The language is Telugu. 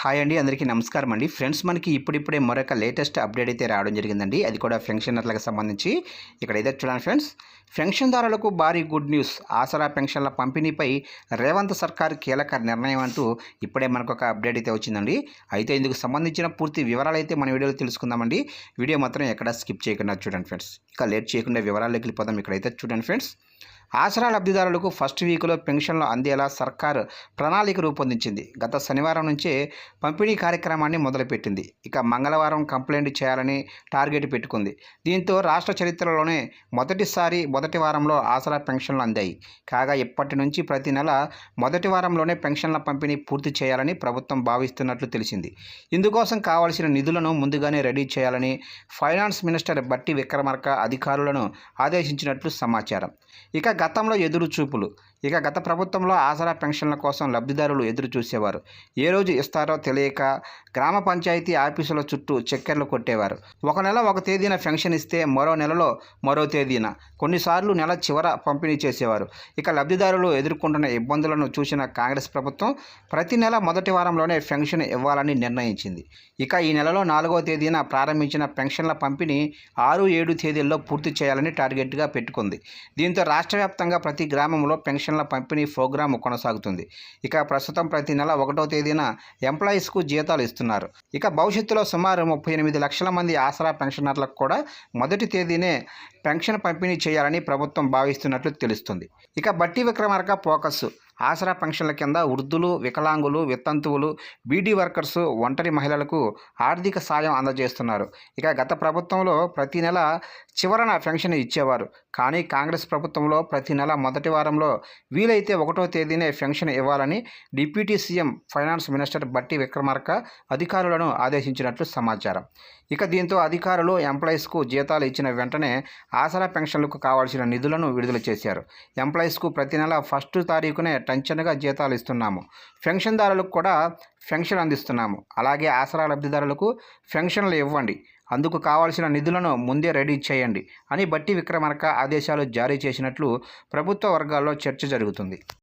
హాయ్ అండి అందరికీ నమస్కారం అండి. ఫ్రెండ్స్ మనకి ఇప్పుడిప్పుడే మరొక లేటెస్ట్ అప్డేట్ అయితే రావడం జరిగిందండి. అది కూడా పెన్షనర్లకు సంబంధించి. ఇక్కడ అయితే చూడండి ఫ్రెండ్స్. పెన్షన్దారులకు భారీ గుడ్ న్యూస్. ఆసరా పెన్షన్ల పంపిణీపై రేవంత్ సర్కార్ కీలక నిర్ణయం అంటూ ఇప్పుడే మనకు ఒక అప్డేట్ అయితే వచ్చిందండి. అయితే ఇందుకు సంబంధించిన పూర్తి వివరాలు అయితే మన వీడియోలో తెలుసుకుందామండి. వీడియో మాత్రం ఎక్కడ స్కిప్ చేయకుండా చూడండి ఫ్రెండ్స్. ఇక లేట్ చేయకుండా వివరాల్లోకి వెళ్ళిపోదాం. ఇక్కడైతే చూడండి ఫ్రెండ్స్. ఆసరా లబ్ధిదారులకు ఫస్ట్ వీక్లో పెన్షన్లు అందేలా సర్కారు ప్రణాళిక రూపొందించింది. గత శనివారం నుంచే పంపిణీ కార్యక్రమాన్ని మొదలుపెట్టింది. ఇక మంగళవారం కంప్లైంట్ చేయాలని టార్గెట్ పెట్టుకుంది. దీంతో రాష్ట్ర చరిత్రలోనే మొదటిసారి మొదటి వారంలో ఆసరా పెన్షన్లు అందాయి. కాగా ఇప్పటి నుంచి ప్రతి నెల మొదటి వారంలోనే పెన్షన్ల పంపిణీ పూర్తి చేయాలని ప్రభుత్వం భావిస్తున్నట్లు తెలిసింది. ఇందుకోసం కావాల్సిన నిధులను ముందుగానే రెడీ చేయాలని ఫైనాన్స్ మినిస్టర్ బట్టి విక్రమార్క అధికారులను ఆదేశించినట్లు సమాచారం. ఇక గతంలో ఎదురు చూపులు ఇక గత ప్రభుత్వంలో ఆసరా పెన్షన్ల కోసం లబ్ధిదారులు ఎదురు చూసేవారు ఏ రోజు ఇస్తారో తెలియక గ్రామ పంచాయతీ ఆఫీసుల చుట్టూ చక్కెర్లు కొట్టేవారు. ఒక నెల ఒక తేదీన పెన్షన్ ఇస్తే మరో నెలలో మరో తేదీన. కొన్నిసార్లు నెల చివర పంపిణీ చేసేవారు. ఇక లబ్ధిదారులు ఎదుర్కొంటున్న ఇబ్బందులను చూసిన కాంగ్రెస్ ప్రభుత్వం ప్రతి నెల మొదటి వారంలోనే పెన్షన్ ఇవ్వాలని నిర్ణయించింది. ఇక ఈ నెలలో నాలుగో తేదీన ప్రారంభించిన పెన్షన్ల పంపిణీ ఆరు ఏడు తేదీల్లో పూర్తి చేయాలని టార్గెట్గా పెట్టుకుంది. దీంతో రాష్ట్ర వ్యాప్తంగా ప్రతి గ్రామంలో పెన్షన్ల పంపిణీ ప్రోగ్రాం కొనసాగుతుంది. ఇక ప్రస్తుతం ప్రతి నెల ఒకటో తేదీన ఎంప్లాయీస్కు జీతాలు ఇస్తున్నారు. ఇక భవిష్యత్తులో సుమారు ముప్పై ఎనిమిది లక్షల మంది ఆసరా పెన్షనర్లకు కూడా మొదటి తేదీనే పెన్షన్ పంపిణీ చేయాలని ప్రభుత్వం భావిస్తున్నట్లు తెలుస్తుంది. ఇక బట్టి విక్రమార్క ఫోకస్. ఆసరా పెన్షన్ల కింద వృద్ధులు వికలాంగులు వితంతువులు బీడీ వర్కర్స్ ఒంటరి మహిళలకు ఆర్థిక సాయం అందజేస్తున్నారు. ఇక గత ప్రభుత్వంలో ప్రతి నెల చివరన పెన్షన్ ఇచ్చేవారు. కానీ కాంగ్రెస్ ప్రభుత్వంలో ప్రతి నెల మొదటి వారంలో వీలైతే ఒకటో తేదీనే పెన్షన్ ఇవ్వాలని deputy CM finance minister Bhatti Vikramarka అధికారులను ఆదేశించినట్లు సమాచారం. ఇక దీంతో అధికారులు ఎంప్లాయీస్కు జీతాలు ఇచ్చిన వెంటనే ఆసరా పెన్షన్లకు కావాల్సిన నిధులను విడుదల చేశారు. ఎంప్లాయీస్కు ప్రతి నెల ఫస్ట్ తారీఖునే టంచనగా జీతాలు ఇస్తున్నాము. పెన్షన్దారులకు కూడా పెన్షన్ అందిస్తున్నాము. అలాగే ఆసరా లబ్ధిదారులకు పెన్షన్లు ఇవ్వండి. అందుకు కావాల్సిన నిధులను ముందే రెడీ చేయండి అని బట్టి విక్రమార్క ఆదేశాలు జారీ చేసినట్లు ప్రభుత్వ వర్గాల్లో చర్చ జరుగుతుంది.